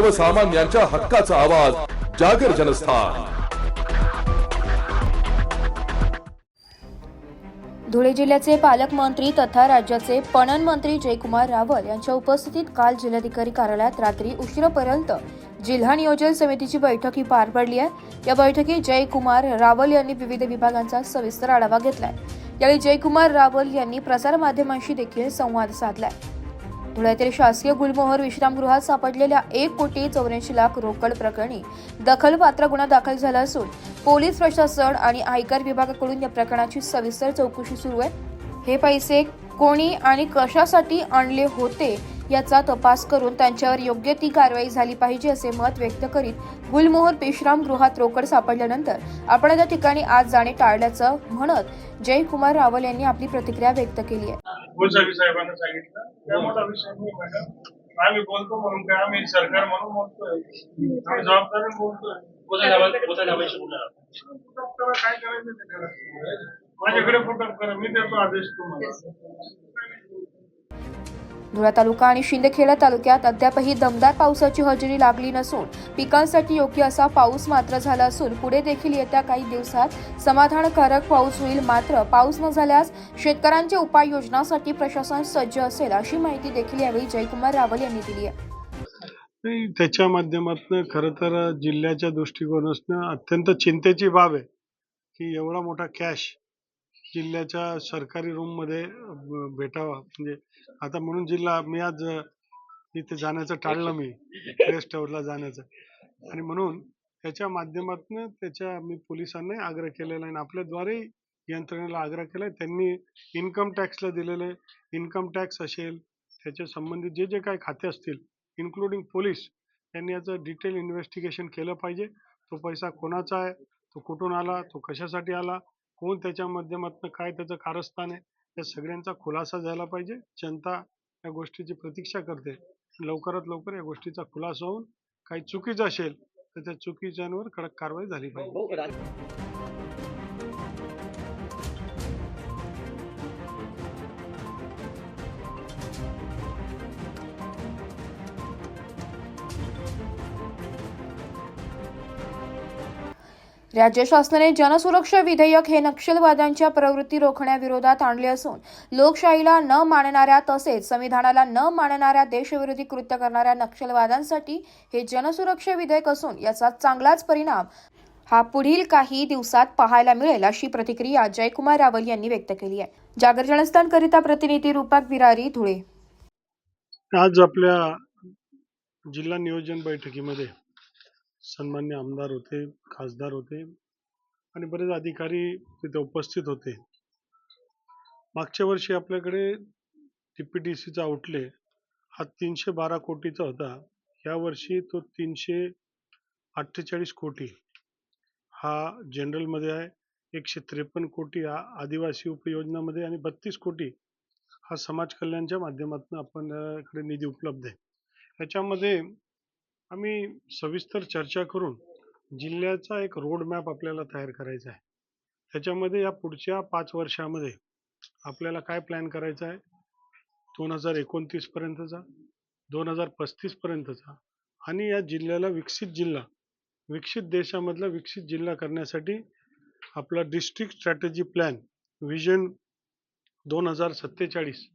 सर्वसामान्यांच्या हक्काचा आवाज जागर जनस्थान. धुळे जिल्ह्याचे पालकमंत्री तथा राज्याचे पणन मंत्री जयकुमार रावल यांच्या उपस्थितीत काल जिल्हाधिकारी कार्यालयात रात्री उशिरापर्यंत जिल्हा नियोजन समितीची बैठक ही पार पडली आहे. या बैठकीत जयकुमार रावल यांनी विविध विभागांचा सविस्तर आढावा घेतलाय. यावेळी जयकुमार रावल यांनी प्रसारमाध्यमांशी देखील संवाद साधलाय. धुळ्यातील शासकीय गुलमोहर विश्रामगृहात सापडलेल्या एक कोटी चौऱ्याऐंशी लाख रोकड प्रकरणी दखलपात्र गुन्हा दाखल झाला असून पोलीस प्रशासन आणि आयकर विभागाकडून या प्रकरणाची सविस्तर चौकशी सुरू आहे. हे पैसे कोणी आणि कशासाठी आणले होते याचा तपास करून त्यांच्यावर योग्य ती कारवाई झाली पाहिजे असे मत व्यक्त करीत गुलमोहर विश्रामगृहात रोकड सापडल्यानंतर आपण त्या ठिकाणी आज जाणे टाळल्याचं म्हणत जयकुमार रावल यांनी आपली प्रतिक्रिया व्यक्त केली आहे. गोसावी साहेबांना सांगितलं. त्यामुळे विषय नाही मॅडम आम्ही बोलतो म्हणून काय आम्ही सरकार म्हणून बोलतोय. आम्ही जबाबदारीने बोलतोय. काय करायचं माझ्याकडे फुटअप करा मी देतो आदेश तुम्हाला. धुळा तालुका आणि शिंदखेडा तालुक्यात अद्यापही दमदार पावसाची हजेरी लागली नसून पिकांसाठी योग्य असा पाऊस मात्र झाला असून पुढे देखील येत्या काही दिवसात समाधानकारक पाऊस होईल. मात्र पाऊस न झाल्यास शेतकऱ्यांच्या उपाययोजनासाठी प्रशासन सज्ज असेल अशी माहिती देखील यावेळी जयकुमार रावल यांनी दिली आहे. त्याच्या माध्यमातून खरं तर जिल्ह्याच्या दृष्टिकोनातनं अत्यंत चिंतेची बाब आहे की एवढा मोठा कॅश जिल्ह्याच्या सरकारी रूममध्ये भेटावा. म्हणजे आता म्हणून जिल्हा मी आज इथे जाण्याचं टाळलं मी. गेस्ट हाऊसला जाण्याचं. आणि म्हणून त्याच्या माध्यमातून त्याच्या मी पोलिसांनाही आग्रह केलेला आहे. आणि आपल्याद्वारे यंत्रणेला आग्रह केला आहे त्यांनी इन्कम टॅक्सला दिलेलं आहे. इन्कम टॅक्स असेल त्याच्या संबंधित जे जे काही खाते असतील इन्क्लुडिंग पोलीस यांनी याचं डिटेल इन्व्हेस्टिगेशन केलं पाहिजे. तो पैसा कोणाचा आहे? तो कुठून आला? तो कशासाठी आला? कोण त्याच्या माध्यमातून काय त्याचं कारस्थान आहे या सगळ्यांचा खुलासा झाला पाहिजे. जनता या गोष्टीची प्रतीक्षा करते. लवकरात लवकर या गोष्टीचा खुलासा होऊन काही चुकीचं असेल तर त्या चुकीच्यांवर कडक कारवाई झाली पाहिजे. राज्य शासनाने जनसुरक्षा विधेयक हे नक्षलवाद्यांच्या प्रवृत्ती रोखण्याविरोधात आणले असून लोकशाहीला न मानणाऱ्या तसेच संविधानाला न मानणाऱ्या देशविरोधी कृत्य करणाऱ्या नक्षलवाद्यांसाठी हे जनसुरक्षा विधेयक असून याचा चांगलाच परिणाम हा पुढील काही दिवसात पाहायला मिळेल अशी प्रतिक्रिया जयकुमार रावल यांनी व्यक्त केली आहे. जागर जनस्थानकरिता प्रतिनिधी रूपक बिरारी धुळे. आज आपल्या जिल्हा नियोजन बैठकीमध्ये सन्मान्य आमदार होते खासदार होते आणि बरेच अधिकारी तिथे उपस्थित होते. मागच्या वर्षी आपल्याकडे टी पी डी सीचा आउटले हा तीनशे बारा कोटीचा होता. यावर्षी तो तीनशे अठ्ठेचाळीस कोटी हा जनरलमध्ये आहे एकशे त्रेपन्न कोटी हा आदिवासी उपयोजनामध्ये आणि बत्तीस कोटी हा समाज कल्याणच्या माध्यमातून आपण निधी उपलब्ध आहे. याच्यामध्ये आम्ही सविस्तर चर्चा करून जिल्ह्याचा एक रोड मॅप आपल्याला तयार करायचा आहे. त्याच्यामध्ये या पुढच्या पाच वर्षामध्ये आपल्याला काय प्लॅन करायचा आहे? दोन हजार एकोणतीस पर्यंतचा दोन हजार पस्तीस पर्यंतचा आणि या जिल्ह्याला विकसित जिल्हा विकसित देशामधला विकसित जिल्हा करण्यासाठी आपला डिस्ट्रिक्ट स्ट्रॅटेजी प्लॅन विजन दोन हजार सत्तेचाळीस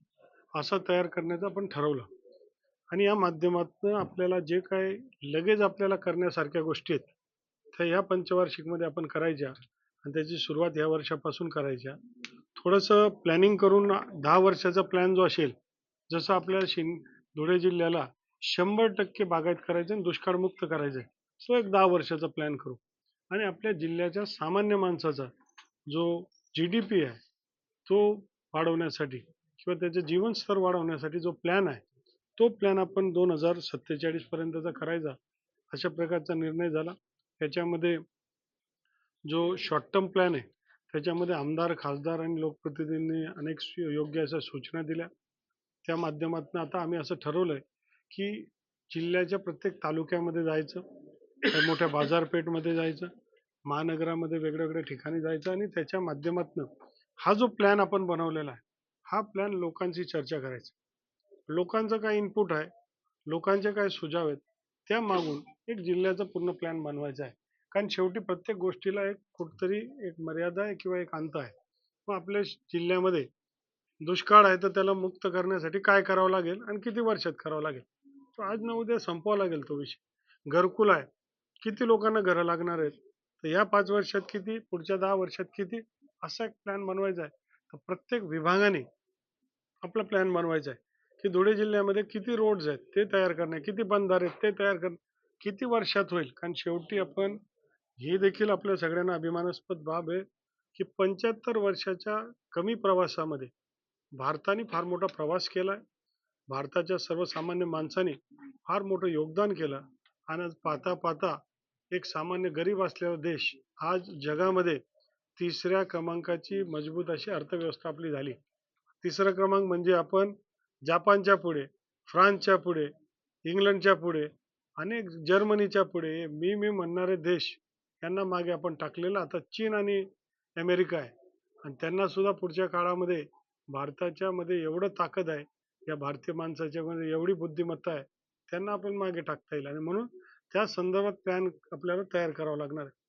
असा तयार करण्याचं आपण ठरवलं. आणि या माध्यमातून आपल्याला जे काय लगेच आपल्याला करण्यासारख्या गोष्टी आहेत त्या ह्या पंचवार्षिकमध्ये आपण करायच्या आणि त्याची सुरुवात ह्या वर्षापासून करायच्या. थोडंसं प्लॅनिंग करून दहा वर्षाचा प्लॅन जो असेल जसं आपल्याला शिन धुळे जिल्ह्याला शंभर टक्के बागायत करायचं आणि दुष्काळमुक्त करायचं आहे तो एक दहा वर्षाचा प्लॅन करू. आणि आपल्या जिल्ह्याच्या सामान्य माणसाचा जो जी डी पी आहे तो वाढवण्यासाठी किंवा त्याचे जीवनस्तर वाढवण्यासाठी जो प्लॅन आहे तो प्लॅन आपण दोन हजार सत्तेचाळीसपर्यंतचा करायचा अशा प्रकारचा निर्णय झाला. त्याच्यामध्ये जो शॉर्ट टर्म प्लॅन आहे त्याच्यामध्ये आमदार खासदार आणि लोकप्रतिनिधींनी अनेक सु- योग्य अशा सूचना दिल्या. त्या माध्यमातून आता आम्ही असं ठरवलं आहे की जिल्ह्याच्या प्रत्येक तालुक्यामध्ये जायचं मोठ्या बाजारपेठमध्ये जायचं महानगरामध्ये वेगळ्या वेगळ्या ठिकाणी जायचं आणि त्याच्या माध्यमातून हा जो प्लॅन आपण बनवलेला आहे हा प्लॅन लोकांशी चर्चा करायचा. लोकांचं काय इनपुट आहे लोकांचे काय सुझाव आहेत त्या मागून एक जिल्ह्याचा पूर्ण प्लॅन बनवायचा आहे. कारण शेवटी प्रत्येक गोष्टीला एक कुठतरी एक मर्यादा आहे किंवा एक अंत आहे. मग आपल्या जिल्ह्यामध्ये दुष्काळ आहे तर त्याला मुक्त करण्यासाठी काय करावं लागेल आणि किती वर्षात करावं लागेल? तो आज न उद्या संपवावा लागेल तो विषय. घरकुल आहे किती लोकांना घरं लागणार आहेत? तर या पाच वर्षात किती पुढच्या दहा वर्षात किती? असा एक प्लॅन बनवायचा आहे. तर प्रत्येक विभागाने आपला प्लॅन बनवायचा आहे. की धुळे जिल्ह्यामध्ये किती रोड्स आहेत ते तयार करणे किती बंधारे आहेत ते तयार करणे किती वर्षात होईल? कारण शेवटी आपण ही देखील आपल्या सगळ्यांना अभिमानास्पद बाब आहे की पंच्याहत्तर वर्षाच्या कमी प्रवासामध्ये भारताने फार मोठा प्रवास केला. आहे भारताच्या सर्वसामान्य माणसाने फार मोठं योगदान केलं. आणि आज पाहता पाहता एक सामान्य गरीब असलेला देश आज जगामध्ये तिसऱ्या क्रमांकाची मजबूत अशी अर्थव्यवस्था आपली झाली. तिसरा क्रमांक म्हणजे आपण जपानच्या पुढे फ्रान्सच्या पुढे इंग्लंडच्या पुढे अनेक जर्मनीच्या पुढे मी मी म्हणणारे देश यांना मागे आपण टाकलेलं. आता चीन आणि अमेरिका आहे. आणि त्यांना सुद्धा पुढच्या काळामध्ये भारताच्या मध्ये एवढं ताकद आहे या भारतीय माणसाच्या मध्ये एवढी बुद्धिमत्ता आहे त्यांना आपण मागे टाकता येईल. आणि म्हणून त्या संदर्भात प्लॅन आपल्याला तयार करावा लागणार आहे.